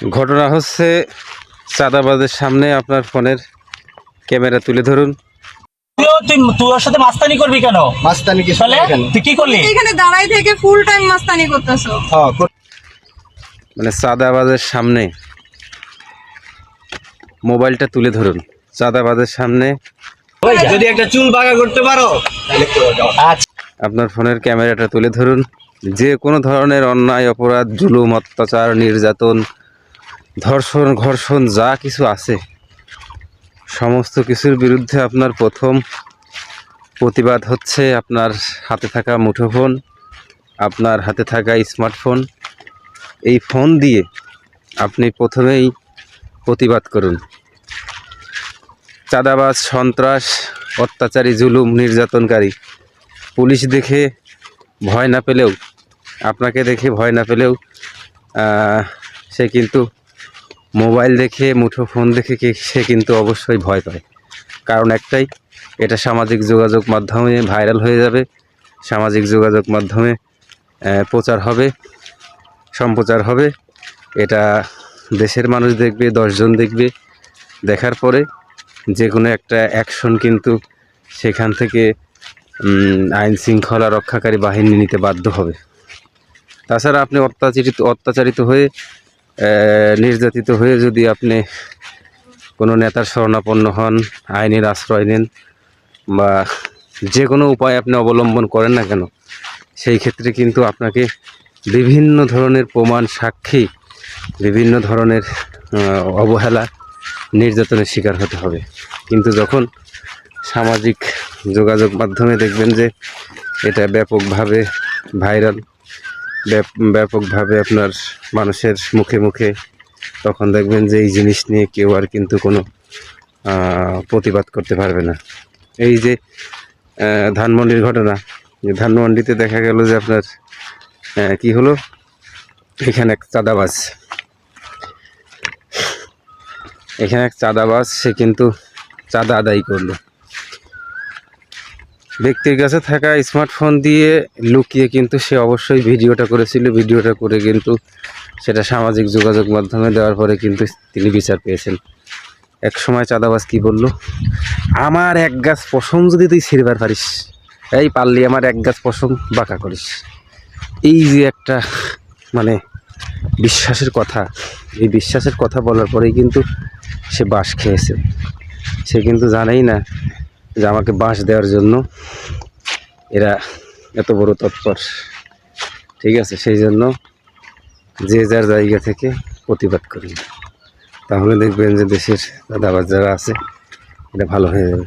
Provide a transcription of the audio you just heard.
ঘটনা হচ্ছে চাঁদাবাজের সামনে আপনার ফোনের ক্যামেরা তুলে ধরুন। তুই তুই সাথে মাস্তানি করবি কেন? মাস্তানি কি তুই কি করলি? এখানে দাঁড়াই থেকে ফুল টাইম মাস্তানি করতেছো। হ্যাঁ মানে চাঁদাবাজের সামনে মোবাইলটা তুলে ধরুন। চাঁদাবাজের সামনে যদি একটা চুল বাঁকা করতে পারো আচ্ছা। আপনার ফোনের ক্যামেরাটা তুলে ধরুন। যে কোনো ধরনের অন্যায় অপরাধ জুলুম অত্যাচার নির্যাতন ধর্ষণ, ঘর্ষণ, যা কিছু আছে, সমস্ত কিছুর বিরুদ্ধে আপনার প্রথম প্রতিবাদ হচ্ছে আপনার হাতে থাকা মুঠোফোন, আপনার হাতে থাকা স্মার্টফোন। এই ফোন দিয়ে আপনি প্রথমেই প্রতিবাদ করুন। চাঁদাবাজ, সন্ত্রাস, অত্যাচারী, জুলুম, নির্যাতনকারী, পুলিশ দেখে ভয় না পেলেও, আপনাকে দেখে ভয় না পেলেও সে কিন্তু মোবাইল দেখে, মুঠো ফোন দেখে কি- সে কিন্তু অবশ্যই ভয় পায়। কারণ একটাই, এটা সামাজিক যোগাযোগ মাধ্যমে ভাইরাল হয়ে যাবে। সামাজিক যোগাযোগ মাধ্যমে প্রচার হবে, সম্প্রচার হবে। এটা দেশের মানুষ দেখবে, দশজন দেখবে। দেখার পরে যে কোনো একটা অ্যাকশন কিন্তু সেখান থেকে আইন শৃঙ্খলা রক্ষাকারী বাহিনী নিতে বাধ্য হবে। তাছাড়া আপনি অত্যাচারিত অত্যাচারিত হয়ে নির্যাতিত হয়ে যদি আপনি কোনো নেতার শরণাপন্ন হন, আইনের আশ্রয় নেন বা যে কোনো উপায় আপনি অবলম্বন করেন না কেন, সেই ক্ষেত্রে কিন্তু আপনাকে বিভিন্ন ধরনের প্রমাণ সাক্ষী, বিভিন্ন ধরনের অবহেলা নির্যাতনের শিকার হতে হবে। কিন্তু যখন সামাজিক যোগাযোগ মাধ্যমে দেখবেন যে এটা ব্যাপকভাবে ভাইরাল ব্যাপকভাবে আপনার মানুষের মুখে মুখে তখন দেখবেন যে এই জিনিস নিয়ে কেউ আর কিন্তু কোনো প্রতিবাদ করতে পারবে না। এই যে ধানমন্ডির ঘটনা ধানমন্ডিতে দেখা গেল যে আপনার কি হলো? এখানে এক চাঁদাবাজ। এখানে এক চাঁদাবাজ, সে কিন্তু চাঁদা আদায় করল। ব্যক্তির কাছে থাকা স্মার্টফোন দিয়ে লুকিয়ে কিন্তু সে অবশ্যই ভিডিওটা করেছিল। ভিডিওটা করে কিন্তু সেটা সামাজিক যোগাযোগ মাধ্যমে দেওয়ার পরে কিন্তু তিনি বিচার পেয়েছেন। এক সময় চাঁদাবাজ কি বলল, আমার এক গাছ পশম যদি তুই ছিঁড়বার পারিস, এই পারলি আমার এক গাছ পশম বাঁকা করিস। এই যে একটা মানে বিশ্বাসের কথা, এই বিশ্বাসের কথা বলার পরেই কিন্তু সে বাস খেয়েছে। সে কিন্তু জানেই না যে আমাকে বাঁশ দেওয়ার জন্য এরা এত বড় তৎপর। ঠিক আছে, সেই জন্য যে যার জায়গা থেকে প্রতিবাদ করি। তাহলে দেখবেন যে দেশের দাদাবাজ যারা আছে, এটা ভালো হয়ে যাবে।